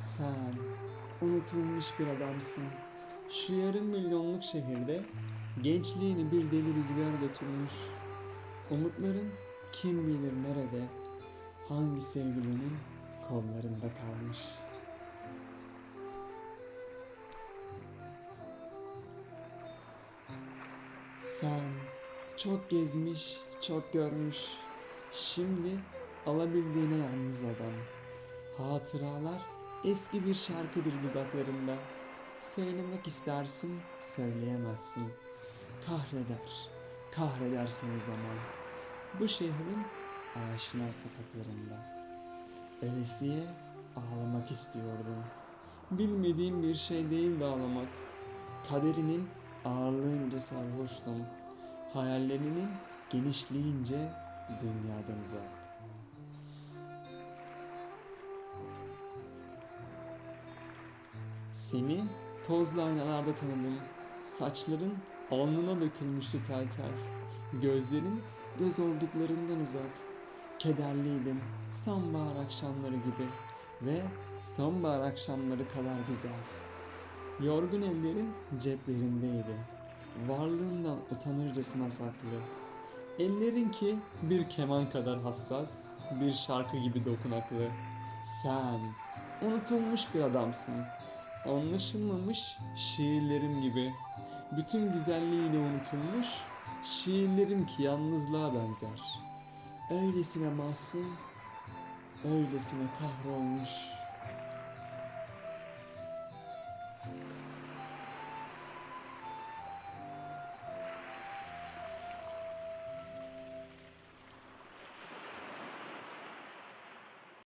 Sen unutulmuş bir adamsın. Şu yarım milyonluk şehirde gençliğini bir deli rüzgar götürmüş. Umutların kim bilir nerede, hangi sevgilinin kollarında kalmış. Sen çok gezmiş, çok görmüş. Şimdi alabildiğine yalnız adam. Hatıralar eski bir şarkıdır dudaklarında. Söylemek istersin, söyleyemezsin. Kahreder, kahreder seni zaman. Bu şehrin aşina sokaklarında. Ölesiye ağlamak istiyordum. Bilmediğim bir şey değildi ağlamak. Kaderinin ağırlığınca sarhoştum. Hayallerinin genişliğince dünyadan uzak. Seni tozlu aynalarda tanıdım. Saçların alnına dökülmüştü tel tel. Gözlerin göz olduklarından uzak. Kederliydim sonbahar akşamları gibi ve sonbahar akşamları kadar güzel. Yorgun ellerin ceplerindeydi. Varlığından utanırcasına saklı. Ellerin ki bir keman kadar hassas, bir şarkı gibi dokunaklı. Sen unutulmuş bir adamsın. Anlaşılmamış şiirlerim gibi. Bütün güzelliğiyle unutulmuş şiirlerim ki yalnızlığa benzer. Öylesine masum, öylesine kahrolmuş.